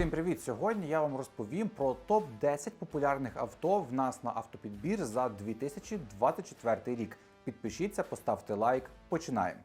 Всім привіт! Сьогодні я вам розповім про топ 10 популярних авто в нас на автопідбір за 2024 рік. Підпишіться, поставте лайк. Починаємо.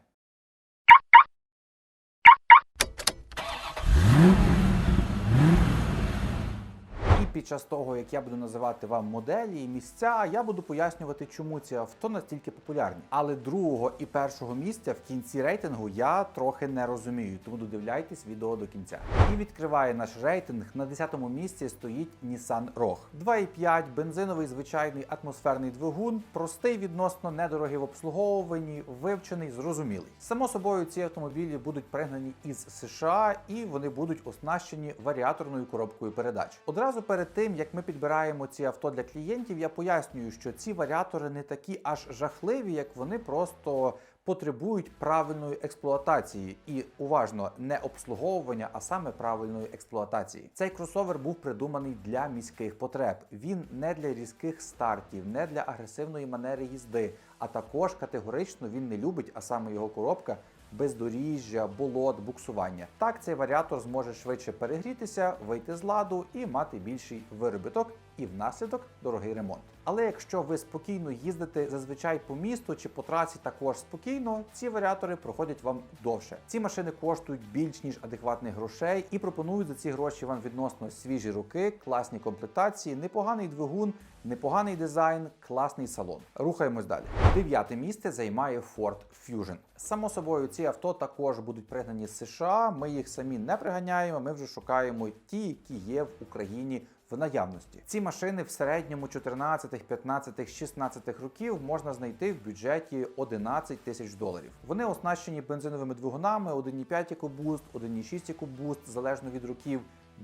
І під час того, як я буду називати вам моделі і місця, я буду пояснювати, чому ці авто настільки популярні. Але другого і першого місця в кінці рейтингу я трохи не розумію, тому додивляйтесь відео до кінця. І відкриває наш рейтинг. На 10-му місці стоїть Nissan Rogue. 2,5, бензиновий звичайний атмосферний двигун, простий відносно недорогий в обслуговуванні, вивчений, зрозумілий. Само собою, ці автомобілі будуть пригнані із США і вони будуть оснащені варіаторною коробкою передач. Одразу перед тим як ми підбираємо ці авто для клієнтів, я пояснюю, що ці варіатори не такі аж жахливі, як вони просто. Потребують правильної експлуатації і уважно не обслуговування, а саме правильної експлуатації. Цей кросовер був придуманий для міських потреб. Він не для різких стартів, не для агресивної манери їзди, а також категорично він не любить, а саме його коробка бездоріжжя, болот, буксування. Так цей варіатор зможе швидше перегрітися, вийти з ладу і мати більший виробіток, і внаслідок дорогий ремонт. Але якщо ви спокійно їздите зазвичай по місту чи по трасі також спокійно, ці варіатори проходять вам довше. Ці машини коштують більш ніж адекватних грошей і пропонують за ці гроші вам відносно свіжі руки, класні комплектації, непоганий двигун, непоганий дизайн, класний салон. Рухаємось далі. Дев'яте місце займає Ford Fusion. Само собою, ці авто також будуть пригнані з США. Ми їх самі не приганяємо. Ми вже шукаємо ті, які є в Україні в наявності. Ці машини в середньому 14, 15, 16 років можна знайти в бюджеті 11 тисяч доларів. Вони оснащені бензиновими двигунами 1,5 EcoBoost, 1,6 EcoBoost, залежно від років.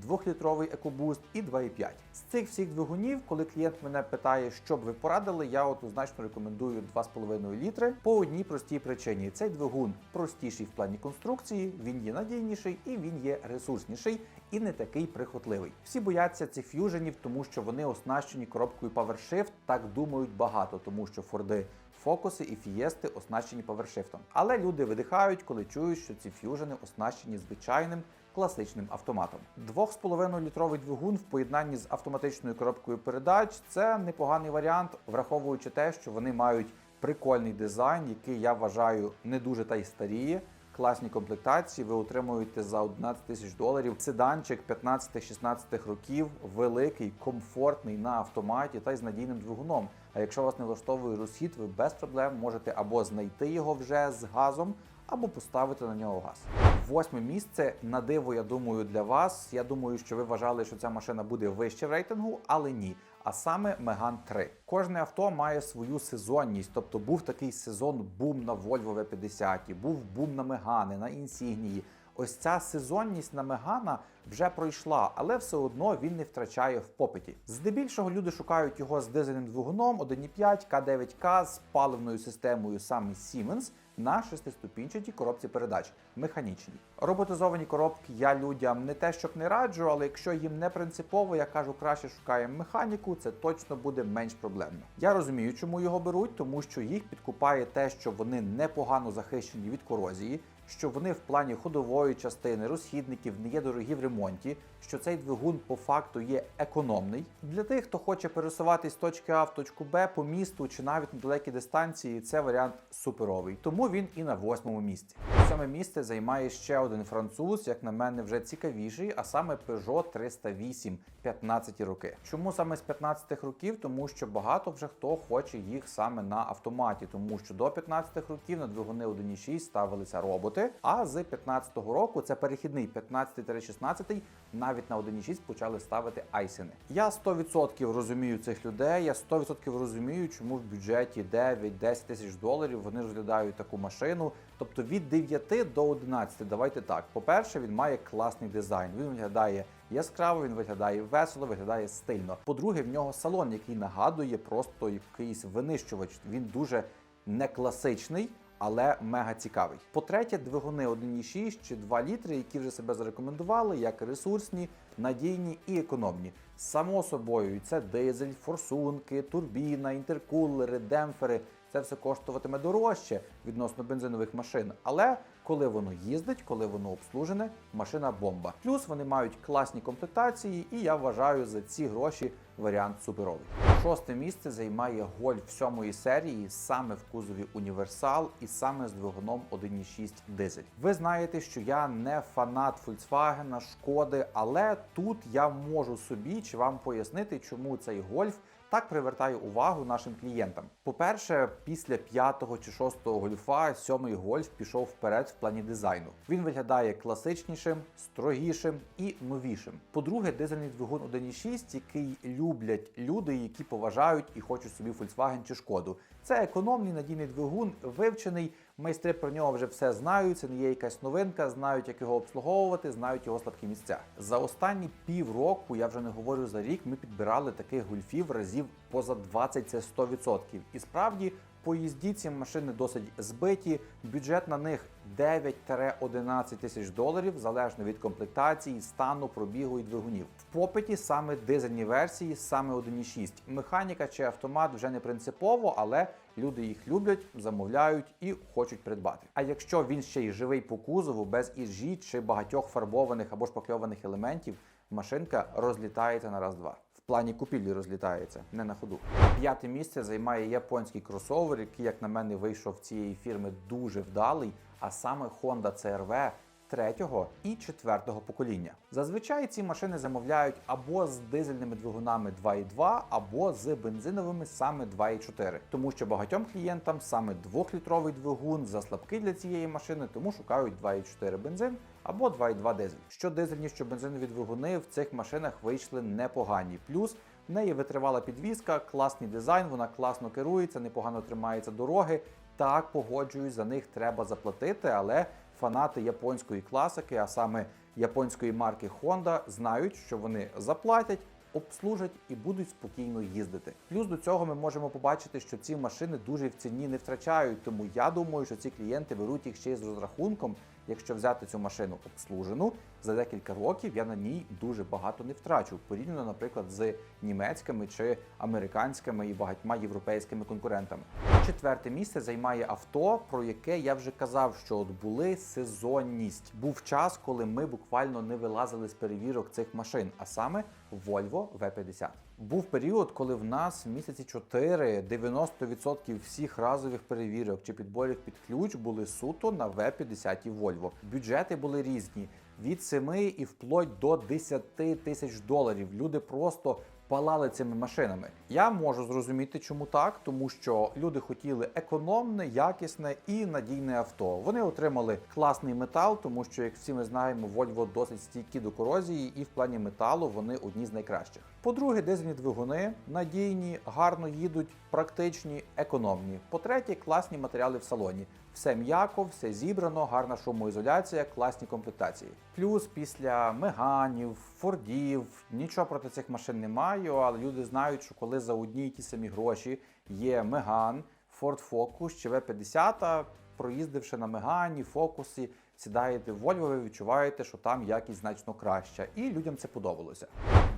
2-літровий EcoBoost і 2,5. З цих всіх двигунів, коли клієнт мене питає, що б ви порадили, я однозначно рекомендую 2,5 літри по одній простій причині. Цей двигун простіший в плані конструкції, він є надійніший і він є ресурсніший і не такий прихотливий. Всі бояться цих ф'юженів, тому що вони оснащені коробкою PowerShift, так думають багато, тому що Форди Фокуси і фієсти оснащені павершифтом. Але люди видихають, коли чують, що ці ф'южени оснащені звичайним класичним автоматом. 2,5 літровий двигун в поєднанні з автоматичною коробкою передач це непоганий варіант, враховуючи те, що вони мають прикольний дизайн, який я вважаю не дуже та й старіє. Класні комплектації ви отримуєте за 11 тисяч доларів. Седанчик 15-16 років, великий, комфортний на автоматі та й з надійним двигуном. А якщо вас не влаштовує розхід, ви без проблем можете або знайти його вже з газом, або поставити на нього газ. Восьме місце на диво, я думаю, для вас. Я думаю, що ви вважали, що ця машина буде вище в рейтингу, але ні. А саме Меган 3. Кожне авто має свою сезонність, тобто був такий сезон бум на Volvo V50, був бум на Мегани, на Insignia. Ось ця сезонність на Мегана вже пройшла, але все одно він не втрачає в попиті. Здебільшого люди шукають його з дизельним двигуном 1.5 К9К з паливною системою саме Siemens на шестиступінчатій коробці передач механічній. Роботизовані коробки я людям не те, щоб не раджу, але якщо їм не принципово, я кажу, краще шукаємо механіку, це точно буде менш проблемно. Я розумію, чому його беруть, тому що їх підкупає те, що вони непогано захищені від корозії. Що вони в плані ходової частини розхідників не є дорогі в ремонті, що цей двигун по факту є економний. Для тих, хто хоче пересуватись з точки А в точку Б по місту чи навіть на далекі дистанції, це варіант суперовий. Тому він і на восьмому місці. Саме місце займає ще один француз, як на мене, вже цікавіший, а саме Peugeot 308 15 роки. Чому саме з 15 років? Тому що багато вже хто хоче їх саме на автоматі, тому що до 15-х років на двигуни 1.6 ставилися роботи. А з 15-го року це перехідний 15-16, навіть на 1.6 почали ставити айсени. Я 100% розумію цих людей. Я 100% розумію, чому в бюджеті 9-10 тисяч доларів вони розглядають таку машину. Тобто від 9 до 11, давайте так. По-перше, він має класний дизайн. Він виглядає яскраво, він виглядає весело, виглядає стильно. По-друге, в нього салон, який нагадує просто якийсь винищувач. Він дуже не класичний. Але мега цікавий. По-третє, двигуни 1,6 чи 2 літри, які вже себе зарекомендували, як ресурсні, надійні і економні. Само собою, це дизель, форсунки, турбіна, інтеркулери, демпфери. Це все коштуватиме дорожче відносно бензинових машин, але Коли воно їздить, коли воно обслужене, машина бомба. Плюс вони мають класні комплектації, і я вважаю за ці гроші варіант суперовий. Шосте місце займає гольф сьомої серії саме в кузові універсал і саме з двигуном 1.6 дизель. Ви знаєте, що я не фанат Volkswagen, шкоди, але тут я можу собі чи вам пояснити, чому цей гольф так привертаю увагу нашим клієнтам. По-перше, після п'ятого чи шостого гольфа сьомий гольф пішов вперед в плані дизайну. Він виглядає класичнішим, строгішим і новішим. По-друге, дизельний двигун 1.6, який люблять люди, які поважають і хочуть собі Volkswagen чи шкоду. Це економний надійний двигун, вивчений. Майстри про нього вже все знають. Це не є якась новинка, знають, як його обслуговувати, знають його слабкі місця. За останні півроку, я вже не говорю за рік, ми підбирали таких гольфів разів поза 20 це 100%. І справді. По їзді ці машини досить збиті. Бюджет на них 9-11 тисяч доларів, залежно від комплектації, стану, пробігу і двигунів. В попиті саме дизельні версії, саме 1.6. Механіка чи автомат вже не принципово, але люди їх люблять, замовляють і хочуть придбати. А якщо він ще й живий по кузову, без іжі чи багатьох фарбованих або шпакльованих елементів, машинка розлітається на раз-два. В плані купівлі розлітається, не на ходу. П'яте місце займає японський кросовер, який, як на мене, вийшов цієї фірми дуже вдалий, а саме Honda CR-V третього і четвертого покоління. Зазвичай ці машини замовляють або з дизельними двигунами 2.2, або з бензиновими саме 2.4. Тому що багатьом клієнтам саме 2-літровий двигун заслабкий для цієї машини, тому шукають 2.4 бензин або 2.2 дизель. Що дизельні, що бензинові двигуни в цих машинах вийшли непогані. Плюс в неї витривала підвізка, класний дизайн, вона класно керується, непогано тримається дороги. Так, погоджуюсь, за них треба заплатити, але фанати японської класики, а саме японської марки Honda, знають, що вони заплатять. Обслужать і будуть спокійно їздити. Плюс до цього ми можемо побачити, що ці машини дуже в ціні не втрачають. Тому я думаю, що ці клієнти беруть їх ще й з розрахунком. Якщо взяти цю машину обслужену за декілька років, я на ній дуже багато не втрачу порівняно, наприклад, з німецькими чи американськими і багатьма європейськими конкурентами. Четверте місце займає авто, про яке я вже казав, що от були сезонність. Був час, коли ми буквально не вилазили з перевірок цих машин, а саме Volvo V50. Був період, коли в нас місяці 4 90% всіх разових перевірок чи підборів під ключ були суто на V50 і Volvo. Бюджети були різні від 7 і вплоть до 10 тисяч доларів. Люди просто палали цими машинами. Я можу зрозуміти, чому так, тому що люди хотіли економне, якісне і надійне авто. Вони отримали класний метал, тому що, як всі ми знаємо, Volvo досить стійкі до корозії, і в плані металу вони одні з найкращих. По-друге, дизельні двигуни надійні, гарно їдуть, практичні, економні. По-третє, класні матеріали в салоні. Все м'яко, все зібрано, гарна шумоізоляція, класні комплектації. Плюс після меганів, фордів, нічого проти цих машин не маю, але люди знають, що коли за одні й ті самі гроші є Меган, Ford Focus чи V50, проїздивши на Мегані, Фокусі, сідаєте в Volvo, ви відчуваєте, що там якість значно краща. І людям це подобалося.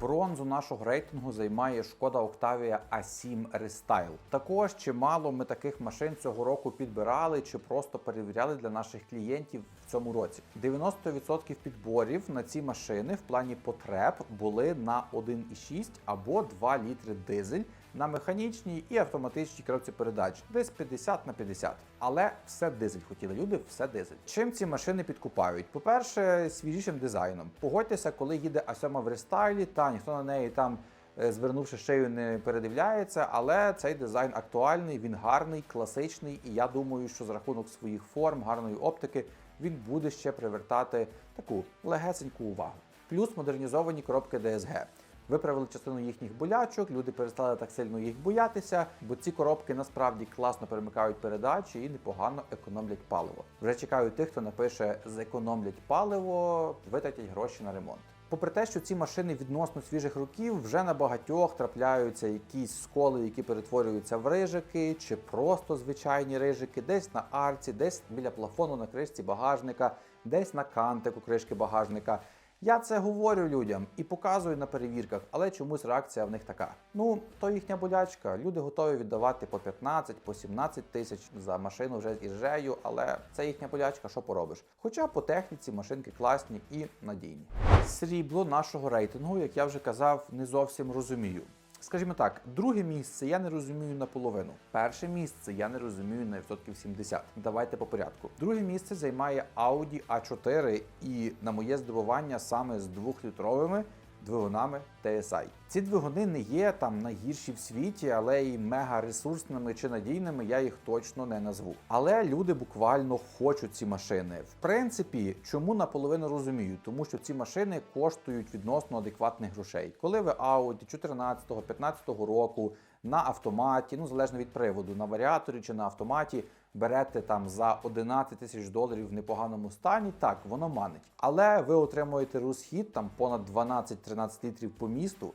Бронзу нашого рейтингу займає шкода Octavia A7 Restyle. Також чимало ми таких машин цього року підбирали чи просто перевіряли для наших клієнтів в цьому році. 90% підборів на ці машини в плані потреб були на 1,6 або 2 літри дизель на механічній і автоматичній коробці передач, десь 50 на 50. Але все дизель хотіли люди, все дизель. Чим ці машини підкупають? По-перше, свіжішим дизайном. Погодьтеся, коли їде А7 в рестайлі, та ніхто на неї там. е, Звернувши шею, не передивляється, але цей дизайн актуальний, він гарний, класичний, і я думаю, що за рахунок своїх форм, гарної оптики, він буде ще привертати таку легесеньку увагу. Плюс модернізовані коробки DSG. Виправили частину їхніх болячок, люди перестали так сильно їх боятися, бо ці коробки насправді класно перемикають передачі і непогано економлять паливо. Вже чекаю тих, хто напише зекономлять паливо, витратять гроші на ремонт. Попри те, що ці машини відносно свіжих років вже на багатьох трапляються якісь сколи, які перетворюються в рижики, чи просто звичайні рижики, десь на арці, десь біля плафону на кришці багажника, десь на кантику кришки багажника. Я це говорю людям і показую на перевірках, але чомусь реакція в них така. Ну, то їхня болячка. Люди готові віддавати по 15, по 17 тисяч за машину вже з іржею, але це їхня болячка, що поробиш. Хоча по техніці машинки класні і надійні. Срібло нашого рейтингу, як я вже казав, не зовсім розумію. Скажімо так, друге місце я не розумію наполовину. Перше місце я не розумію на відсотків 70. Давайте по порядку. Друге місце займає Audi A4 і, на моє здивування, саме з двохлітровими двигунами TSI. Ці двигуни не є там найгірші в світі, але і мега ресурсними чи надійними я їх точно не назву. Але люди буквально хочуть ці машини. В принципі, чому наполовину розумію? Тому що ці машини коштують відносно адекватних грошей. Коли ви Audi 14-15 року на автоматі, ну залежно від приводу, на варіаторі чи на автоматі берете там за 11 тисяч доларів в непоганому стані, так воно манить. Але ви отримуєте розхід там понад 12-13 літрів по місту.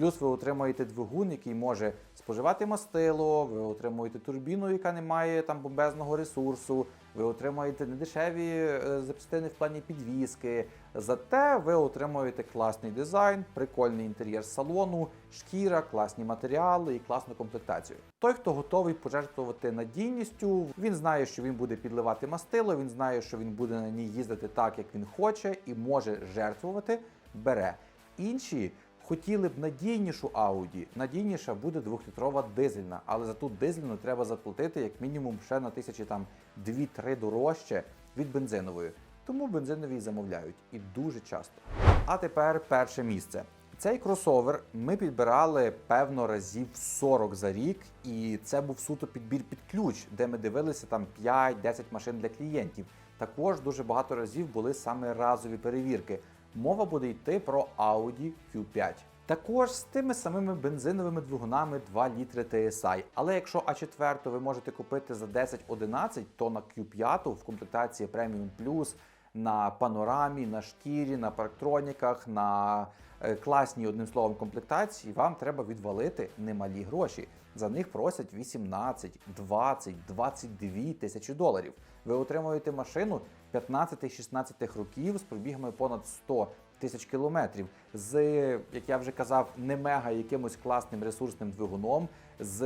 Плюс ви отримуєте двигун, який може споживати мастило, ви отримуєте турбіну, яка не має там бомбезного ресурсу, ви отримуєте недешеві е, запчастини в плані підвіски. Зате ви отримуєте класний дизайн, прикольний інтер'єр салону, шкіра, класні матеріали і класну комплектацію. Той, хто готовий пожертвувати надійністю, він знає, що він буде підливати мастило, він знає, що він буде на ній їздити так, як він хоче, і може жертвувати, бере. Інші хотіли б надійнішу Audi. Надійніша буде двохлітрова дизельна, але за ту дизельну треба заплатити як мінімум ще на тисячі там 2-3 дорожче від бензинової. Тому бензинові замовляють і дуже часто. А тепер перше місце. Цей кросовер ми підбирали певно разів 40 за рік, і це був суто підбір під ключ, де ми дивилися там 5-10 машин для клієнтів. Також дуже багато разів були саме разові перевірки. Мова буде йти про Audi Q5. Також з тими самими бензиновими двигунами 2 літри TSI. Але якщо А4 ви можете купити за 10-11, то на Q5 в комплектації Premium Plus на панорамі, на шкірі, на парктроніках, на е, класній одним словом комплектації, вам треба відвалити немалі гроші. За них просять 18, 20, 22 тисячі доларів. Ви отримуєте машину 15-16 років з пробігами понад 100 тисяч кілометрів, з, як я вже казав, не мега якимось класним ресурсним двигуном. З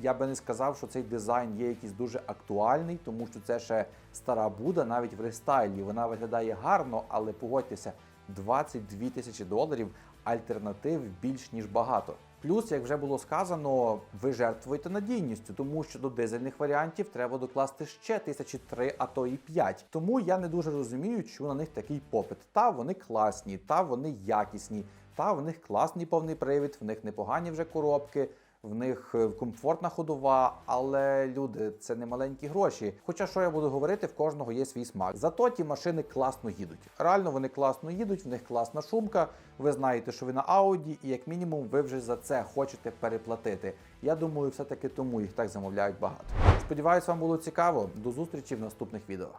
я би не сказав, що цей дизайн є якийсь дуже актуальний, тому що це ще стара буда, навіть в рестайлі. Вона виглядає гарно, але погодьтеся, 22 тисячі доларів альтернатив більш ніж багато. Плюс, як вже було сказано, ви жертвуєте надійністю, тому що до дизельних варіантів треба докласти ще тисячі три, а то і п'ять. Тому я не дуже розумію, чому на них такий попит. Та вони класні, та вони якісні, та в них класний повний привід, в них непогані вже коробки. В них е, комфортна ходова, але люди це не маленькі гроші. Хоча що я буду говорити, в кожного є свій смак. Зато ті машини класно їдуть. Реально вони класно їдуть, в них класна шумка. Ви знаєте, що ви на Audi, і як мінімум ви вже за це хочете переплатити. Я думаю, все таки тому їх так замовляють багато. Сподіваюсь, вам було цікаво. До зустрічі в наступних відео.